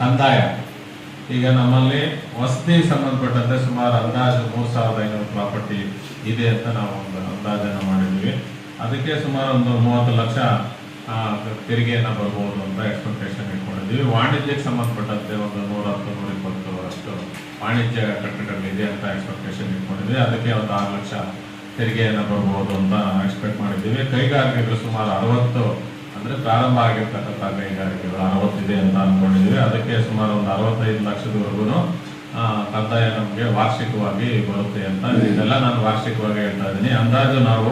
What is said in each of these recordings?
ಕಂದಾಯ. ಈಗ ನಮ್ಮಲ್ಲಿ ವಸತಿ ಸಂಬಂಧಪಟ್ಟಂತೆ ಸುಮಾರು ಅಂದಾಜು ಮೂರ್ ಸಾವಿರದ ಐನೂರು ಪ್ರಾಪರ್ಟಿ ಇದೆ ಅಂತ ನಾವು ಒಂದು ಅಂದಾಜನ್ನು ಮಾಡಿದ್ವಿ ಅದಕ್ಕೆ ಸುಮಾರು ಒಂದು ಮೂವತ್ತು ಲಕ್ಷ ತೆರಿಗೆಯನ್ನು ಬರ್ಬೋದು ಅಂತ ಎಕ್ಸ್ಪೆಕ್ಟೇಷನ್ ಇಟ್ಕೊಂಡಿದ್ವಿ ವಾಣಿಜ್ಯಕ್ಕೆ ಸಂಬಂಧಪಟ್ಟಂತೆ ಒಂದು ನೂರ ಹತ್ತು, ನೂರ ಇಪ್ಪತ್ತು ಅಷ್ಟು ವಾಣಿಜ್ಯ ಕಟ್ಟಡಗಳಿದೆ ಅಂತ ಎಕ್ಸ್ಪೆಕ್ಟೇಷನ್ ಇಟ್ಕೊಂಡಿದ್ವಿ ಅದಕ್ಕೆ ಒಂದು ಆರು ಲಕ್ಷ ತೆರಿಗೆಯನ್ನ ಬರ್ಬೋದು ಅಂತ ಎಕ್ಸ್ಪೆಕ್ಟ್ ಮಾಡಿದ್ದೀವಿ. ಕೈಗಾರಿಕೆಗಳು ಸುಮಾರು ಅರವತ್ತು ಅಂದ್ರೆ ಪ್ರಾರಂಭ ಆಗಿರ್ತಕ್ಕಂಥ ಕೈಗಾರಿಕೆಗಳು ಅರವತ್ತಿದೆ ಅಂತ ಅಂದ್ಕೊಂಡಿದ್ದೀವಿ ಅದಕ್ಕೆ ಸುಮಾರು ಒಂದು ಅರವತ್ತೈದು ಲಕ್ಷದವರೆಗೂ ಕಂದಾಯ ನಮಗೆ ವಾರ್ಷಿಕವಾಗಿ ಬರುತ್ತೆ ಅಂತ ಇದೆಲ್ಲ ನಾನು ವಾರ್ಷಿಕವಾಗಿ ಹೇಳ್ತಾ ಇದ್ದೀನಿ. ಅಂದಾಜು ನಾವು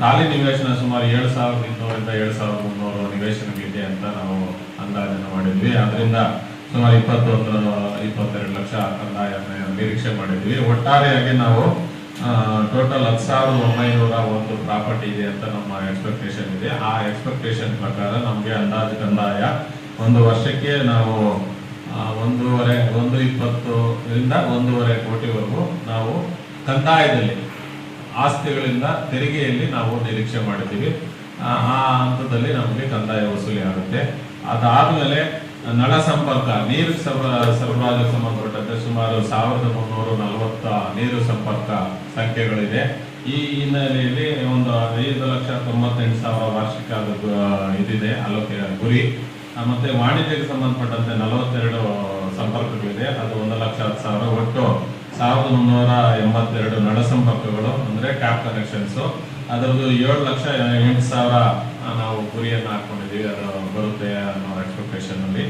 ಖಾಲಿ ನಿವೇಶನ ಸುಮಾರು ಏಳು ಸಾವಿರದ ಇನ್ನೂರಿಂದ ಏಳು ಸಾವಿರದ ಮುನ್ನೂರು ನಿವೇಶನಗಿದೆ ಅಂತ ನಾವು ಅಂದಾಜನ್ನು ಮಾಡಿದ್ವಿ. ಅದರಿಂದ ಸುಮಾರು ಇಪ್ಪತ್ತೊಂದು, ಇಪ್ಪತ್ತೆರಡು ಲಕ್ಷ ಕಂದಾಯ ನಿರೀಕ್ಷೆ ಮಾಡಿದ್ವಿ. ಒಟ್ಟಾರೆಯಾಗಿ ನಾವು ಟೋಟಲ್ ಹತ್ತು ಸಾವಿರದ ಒಂಬೈನೂರ ಒಂದು ಪ್ರಾಪರ್ಟಿ ಇದೆ ಅಂತ ನಮ್ಮ ಎಕ್ಸ್ಪೆಕ್ಟೇಷನ್ ಇದೆ. ಆ ಎಕ್ಸ್ಪೆಕ್ಟೇಷನ್ ಪ್ರಕಾರ ನಮಗೆ ಅಂದಾಜು ಕಂದಾಯ ಒಂದು ವರ್ಷಕ್ಕೆ ನಾವು ಒಂದೂವರೆ, ಒಂದು ಇಪ್ಪತ್ತರಿಂದ ಒಂದೂವರೆ ಕೋಟಿವರೆಗೂ ನಾವು ಕಂದಾಯದಲ್ಲಿ, ಆಸ್ತಿಗಳಿಂದ ತೆರಿಗೆಯಲ್ಲಿ ನಾವು ನಿರೀಕ್ಷೆ ಮಾಡಿದ್ದೀವಿ. ಆ ಹಂತದಲ್ಲಿ ನಮಗೆ ಕಂದಾಯ ವಸೂಲಿ ಆಗುತ್ತೆ. ಅದಾದ್ಮೇಲೆ ನಳ ಸಂಪರ್ಕ, ನೀರು ಸರಬರಾಜು ಸಂಬಂಧಪಟ್ಟಂತೆ ಸುಮಾರು ಸಾವಿರದ ಮುನ್ನೂರ ನಲವತ್ತ ನೀರು ಸಂಪರ್ಕ ಸಂಖ್ಯೆಗಳಿದೆ. ಈ ಹಿನ್ನೆಲೆಯಲ್ಲಿ ಒಂದು ಐದು ಲಕ್ಷ ತೊಂಬತ್ತೆಂಟು ಸಾವಿರ ವಾರ್ಷಿಕ ಇದಿದೆ, ಅಲೋಕೆ, ಗುರಿ. ಮತ್ತೆ ವಾಣಿಜ್ಯಕ್ಕೆ ಸಂಬಂಧಪಟ್ಟಂತೆ ನಲವತ್ತೆರಡು ಸಂಪರ್ಕಗಳಿದೆ. ಅದು ಒಂದು ಲಕ್ಷ ಹತ್ತು ಸಾವಿರ. ಒಟ್ಟು ಸಾವಿರದ ಮುನ್ನೂರ ಎಂಬತ್ತೆರಡು ನಳ ಸಂಪರ್ಕಗಳು, ಅಂದ್ರೆ ಟ್ಯಾಪ್ ಕನೆಕ್ಷನ್ಸ್. ಅದರದ್ದು ಏಳು ಲಕ್ಷ ಎಂಟು ಸಾವಿರ ನಾವು ಗುರಿಯನ್ನು ಹಾಕೊಂಡಿದ್ದೀವಿ. ಅದು ಬರುತ್ತೆ ಅನ್ನೋ ಅಲ್ಲಿ.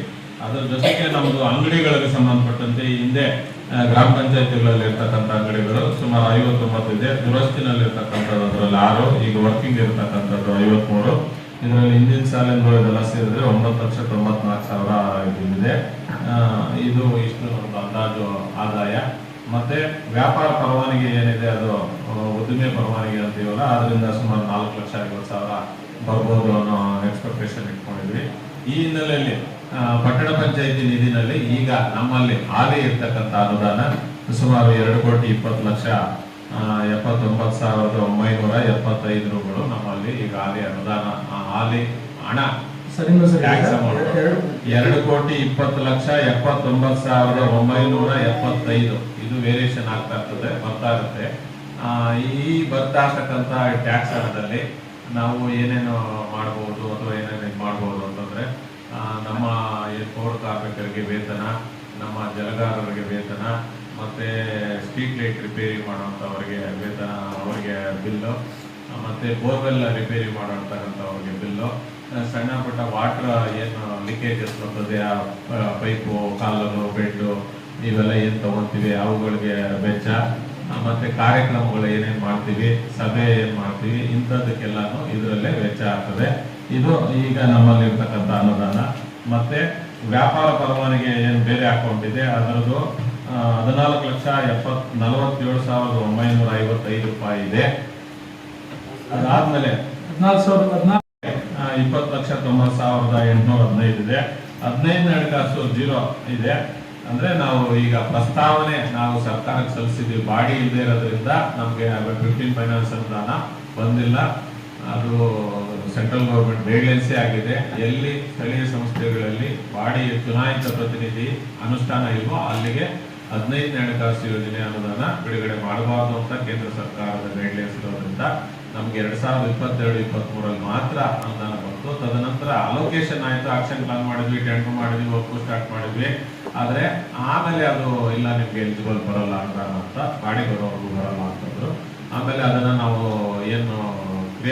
ಅದರ ಜೊತೆಗೆ ನಮ್ಮದು ಅಂಗಡಿಗಳಿಗೆ ಸಂಬಂಧಪಟ್ಟಂತೆ ಹಿಂದೆ ಗ್ರಾಮ ಪಂಚಾಯತಿಗಳಲ್ಲಿ ಇರ್ತಕ್ಕಂಥ ಅಂಗಡಿಗಳು ಸುಮಾರು ಐವತ್ತೊಂಬತ್ತು ಇದೆ. ದುರಸ್ತಿನಲ್ಲಿ ಇರ್ತಕ್ಕಂಥದ್ದು ಅದರಲ್ಲಿ ಆರು, ಈಗ ವರ್ಕಿಂಗ್ ಇರ್ತಕ್ಕಂಥದ್ದು ಐವತ್ಮೂರು. ಇದರಲ್ಲಿ ಹಿಂದಿನ ಸಾಲಿಂದು ಇದೆಲ್ಲ ಸೇರಿದ್ರೆ ಒಂಬತ್ತು ಲಕ್ಷ ತೊಂಬತ್ನಾಲ್ಕು ಸಾವಿರ ಇದೆ ಇದು ಇಷ್ಟು ಒಂದು ಅಂದಾಜು ಆದಾಯ. ಮತ್ತೆ ವ್ಯಾಪಾರ ಪರವಾನಿಗೆ ಏನಿದೆ ಅದು ಉದ್ದಿಮೆ ಪರವಾನಿಗೆ ಅಂತೀವಲ್ಲ, ಅದರಿಂದ ಸುಮಾರು ನಾಲ್ಕು ಲಕ್ಷ ಐವತ್ತು ಸಾವಿರ ಬರ್ಬೋದು ಅನ್ನೋ ಎಕ್ಸ್ಪೆಕ್ಟೇಷನ್ ಇಟ್ಕೊಂಡಿದ್ವಿ. ಈ ಹಿನ್ನೆಲೆಯಲ್ಲಿ ಪಟ್ಟಣ ಪಂಚಾಯತಿ ನಿಧಿನಲ್ಲಿ ಈಗ ನಮ್ಮಲ್ಲಿ ಹಾಲಿ ಇರ್ತಕ್ಕಂಥ ಅನುದಾನ ಸುಮಾರು ಎರಡು ಕೋಟಿ ಇಪ್ಪತ್ತು ಲಕ್ಷ ಎಪ್ಪತ್ತೊಂಬತ್ತು ಸಾವಿರದ ಒಂಬೈನೂರ ಎಪ್ಪತ್ತೈದು ರೂಗಳು ನಮ್ಮಲ್ಲಿ ಈಗ ಹಾಲಿ ಅನುದಾನ ಹಾಲಿ ಹಣ ಎರಡು ಕೋಟಿ ಇಪ್ಪತ್ತು ಲಕ್ಷ ಎಪ್ಪತ್ತೊಂಬತ್ತು ಸಾವಿರದ ಒಂಬೈನೂರ ಎಪ್ಪತ್ತೈದು. ಇದು ವೇರಿಯೇಷನ್ ಆಗ್ತಾ ಇರ್ತದೆ ಬರ್ತಾ ಇರುತ್ತೆ ಆ, ಈ ಬರ್ತಾ ಇರ್ತಕ್ಕಂಥ ಟ್ಯಾಕ್ಸ್ ಹಣದಲ್ಲಿ ನಾವು ಏನೇನು ಮಾಡಬಹುದು ಅಥವಾ ಏನೇನು ಇದು ಮಾಡಬಹುದು ಅಂತಂದ್ರೆ ಆ, ನಮ್ಮ ಪೌರ ಕಾರ್ಮಿಕರಿಗೆ ವೇತನ ನಮ್ಮ ಜಲಗಾರರಿಗೆ ವೇತನ ಮತ್ತೆ ಸ್ಟ್ರೀಟ್ ಲೈಟ್ ರಿಪೇರಿ ಮಾಡೋವಂಥವ್ರಿಗೆ ವೇತನ ಅವರಿಗೆ ಬಿಲ್ಲು ಮತ್ತೆ ಬೋರ್ವೆಲ್ ರಿಪೇರಿ ಮಾಡುವಂತಕ್ಕಂಥವ್ರಿಗೆ ಬಿಲ್ಲು ಸಣ್ಣ ಪುಟ್ಟ ವಾಟರ್ ಏನು ಲೀಕೇಜಸ್ ಬರ್ತದೆ ಆ ಪೈಪು ಕಾಲನ್ನು ಬೆಡ್ಡು ಇವೆಲ್ಲ ಏನು ತೊಗೊಳ್ತೀವಿ ಅವುಗಳಿಗೆ ವೆಚ್ಚ ಮತ್ತೆ ಕಾರ್ಯಕ್ರಮಗಳು ಏನೇನು ಮಾಡ್ತೀವಿ ಸಭೆ ಏನು ಮಾಡ್ತೀವಿ ಇಂಥದ್ದಕ್ಕೆಲ್ಲನೂ ಇದರಲ್ಲೇ ವೆಚ್ಚ ಆಗ್ತದೆ. ಇದು ಈಗ ನಮ್ಮಲ್ಲಿ ಇರ್ತಕ್ಕಂಥ ಅನುದಾನ. ಮತ್ತೆ ವ್ಯಾಪಾರ ಪರವಾನಿಗೆ ಏನು ಬೇರೆ ಅಕೌಂಟ್ ಇದೆ ಅದರದ್ದು ಹದಿನಾಲ್ಕು ಲಕ್ಷ ಎಪ್ಪತ್ ನಲವತ್ತೇಳು ಸಾವಿರದ ಒಂಬೈನೂರ ಐವತ್ತೈದು ರೂಪಾಯಿ ಇದೆ. ಅದಾದ್ಮೇಲೆ ಹದಿನಾಲ್ಕು ಸಾವಿರದ ಹದಿನಾಲ್ಕು. ಇಪ್ಪತ್ತು ಲಕ್ಷ ತೊಂಬತ್ತು ಸಾವಿರದ ಎಂಟುನೂರ ಹದಿನೈದು ಇದೆ. ಹದಿನೈದನೇ ಹಣಕಾಸು ಜೀರೋ ಇದೆ. ಅಂದ್ರೆ ನಾವು ಈಗ ಪ್ರಸ್ತಾವನೆ ನಾವು ಸರ್ಕಾರಕ್ಕೆ ಸಲ್ಲಿಸಿದ್ವಿ ಬಾಡಿ ಇಲ್ಲದೆ ಇರೋದ್ರಿಂದ ನಮಗೆ ಫಿಫ್ಟೀನ್ ಫೈನಾನ್ಸ್ ಅನುದಾನ ಬಂದಿಲ್ಲ. ಅದು ಸೆಂಟ್ರಲ್ ಗೌರ್ಮೆಂಟ್ ಗೈಡ್ಲೈನ್ಸೇ ಆಗಿದೆ. ಎಲ್ಲಿ ಸ್ಥಳೀಯ ಸಂಸ್ಥೆಗಳಲ್ಲಿ ಬಾಡಿಯ ಚುನಾಯಿತ ಪ್ರತಿನಿಧಿ ಅನುಷ್ಠಾನ ಇಲ್ವೋ ಅಲ್ಲಿಗೆ ಹದಿನೈದನೇ ಹಣಕಾಸು ಯೋಜನೆ ಅನುದಾನ ಬಿಡುಗಡೆ ಮಾಡಬಾರದು ಅಂತ ಕೇಂದ್ರ ಸರ್ಕಾರದ ಗೈಡ್ಲೈನ್ಸ್ ಇರೋದ್ರಿಂದ ನಮ್ಗೆ ಎರಡ್ ಸಾವಿರದ ಇಪ್ಪತ್ತೆರಡು ಇಪ್ಪತ್ತ್ ಮೂರಲ್ಲಿ ಮಾತ್ರ ಅನುದಾನ ಬಂತು. ತದನಂತರ ಅಲೋಕೇಶನ್ ಆಯ್ತು. ಆಕ್ಷನ್ ಪ್ಲಾನ್ ಮಾಡಿದ್ವಿ ಟೆಂಡರ್ ಮಾಡಿದ್ವಿ ವರ್ಕ್ ಸ್ಟಾರ್ಟ್ ಮಾಡಿದ್ವಿ. ಆದ್ರೆ ಆಮೇಲೆ ಅದು ಇಲ್ಲ, ನಿಮ್ಗೆ ಎಲಿಜಿಬಲ್ ಬರಲ್ಲ ಅನುದಾನ ಅಂತ ಬಾಡಿ ಬರೋರ್ಗು ಬರಲ್ಲ ಅಂತಂದ್ರು. ಆಮೇಲೆ ಅದನ್ನ ನಾವು ಏನು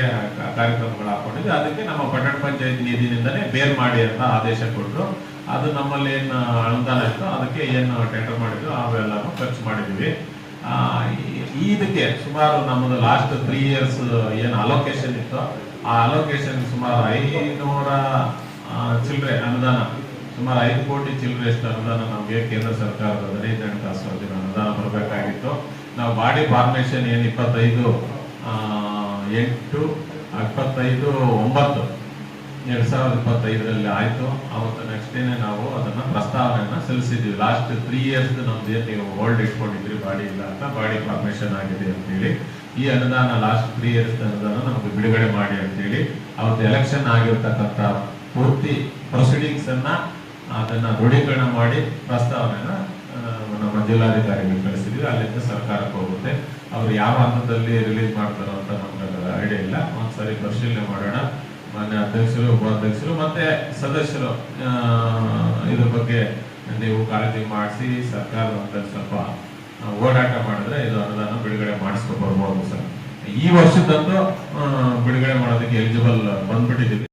ಕ- ಕಾರ್ಯಕ್ರಮಗಳು ಹಾಕೊಂಡಿದ್ವಿ. ಅದಕ್ಕೆ ನಮ್ಮ ಪಟ್ಟಣ ಪಂಚಾಯತ್ ನಿಧಿನಿಂದನೇ ಬೇರ್ ಮಾಡಿ ಅಂತ ಆದೇಶ ಕೊಟ್ಟರು ಅದು ನಮ್ಮಲ್ಲಿ ಏನು ಅನುದಾನ ಇತ್ತು ಅದಕ್ಕೆ ಏನು ಟೆಂಡರ್ ಮಾಡಿದ್ವಿ ಅವೆಲ್ಲನೂ ಖರ್ಚು ಮಾಡಿದ್ವಿ. ಇದಕ್ಕೆ ಸುಮಾರು ನಮ್ಮದು ಲಾಸ್ಟ್ ತ್ರೀ ಇಯರ್ಸ್ ಏನು ಅಲೋಕೇಶನ್ ಇತ್ತು, ಆ ಅಲೋಕೇಶನ್ ಸುಮಾರು ಐನೂರ ಚಿಲ್ಲರೆ ಅನುದಾನ, ಸುಮಾರು ಐದು ಕೋಟಿ ಚಿಲ್ಲರೆಷ್ಟು ಅನುದಾನ ನಮಗೆ ಕೇಂದ್ರ ಸರ್ಕಾರದ ಹದಿನೈದು ಹಣಕಾಸು ಅನುದಾನ ಬರಬೇಕಾಗಿತ್ತು. ನಾವು ಬಾಡಿ ಫಾರ್ಮೇಶನ್ ಏನು ಇಪ್ಪತ್ತೈದು ಎಂಟು ಇಪ್ಪತ್ತೈದು ಒಂಬತ್ತು. ಎರಡ್ ಸಾವಿರದ ಇಪ್ಪತ್ತೈದರಲ್ಲಿ ಆಯ್ತು. ಅವತ್ತು ನೆಕ್ಸ್ಟ್ ಡೇನೆ ನಾವು ಅದನ್ನ ಪ್ರಸ್ತಾವನೆಯನ್ನ ಸಲ್ಲಿಸಿದ್ವಿ. ಲಾಸ್ಟ್ ತ್ರೀ ಇಯರ್ಸ್ ನಮ್ದು ಏನ್ ನೀವು ಹೋಲ್ಡ್ ಇಟ್ಕೊಂಡಿದ್ರಿ ಬಾಡಿ ಇಲ್ಲ ಅಂತ ಬಾಡಿ ಫಾರ್ಮೇಷನ್ ಆಗಿದೆ ಅಂತೇಳಿ. ಈ ಅನುದಾನ ಲಾಸ್ಟ್ ತ್ರೀ ಇಯರ್ಸ್ ಅನುದಾನ ನಮಗೆ ಬಿಡುಗಡೆ ಮಾಡಿ ಅಂತೇಳಿ ಅವತ್ತು ಎಲೆಕ್ಷನ್ ಆಗಿರ್ತಕ್ಕಂಥ ಪೂರ್ತಿ ಪ್ರೊಸೀಡಿಂಗ್ಸ್ ಅನ್ನ ಅದನ್ನ ದೃಢೀಕರಣ ಮಾಡಿ ಪ್ರಸ್ತಾವನೆಯನ್ನ ನಮ್ಮ ಜಿಲ್ಲಾಧಿಕಾರಿಗಳಿಗೆ ಕಳಿಸಿದ್ವಿ. ಅಲ್ಲಿಂದ ಸರ್ಕಾರಕ್ಕೆ ಹೋಗುತ್ತೆ. ಅವರು ಯಾವ ಹಂತದಲ್ಲಿ ರಿಲೀಸ್ ಮಾಡ್ತಾರೋ ಅಂತ ಐಡಿಯಾ ಇಲ್ಲ. ಒಂದ್ಸರಿ ಪರಿಶೀಲನೆ ಮಾಡೋಣ. ಮಾನ್ಯ ಅಧ್ಯಕ್ಷರು, ಉಪಾಧ್ಯಕ್ಷರು ಮತ್ತೆ ಸದಸ್ಯರು ಇದ್ರ ಬಗ್ಗೆ ನೀವು ಕಾಳಜಿ ಮಾಡಿಸಿ ಸರ್ಕಾರದ ಸ್ವಲ್ಪ ಓಡಾಟ ಮಾಡಿದ್ರೆ ಇದು ಅನುದಾನ ಬಿಡುಗಡೆ ಮಾಡಿಸ್ಕೊ ಬರ್ಬೋದು ಸರ್. ಈ ವರ್ಷದಂತೂ ಬಿಡುಗಡೆ ಮಾಡೋದಕ್ಕೆ ಎಲಿಜಿಬಲ್ ಬಂದ್ಬಿಟ್ಟಿದ್ದೀವಿ.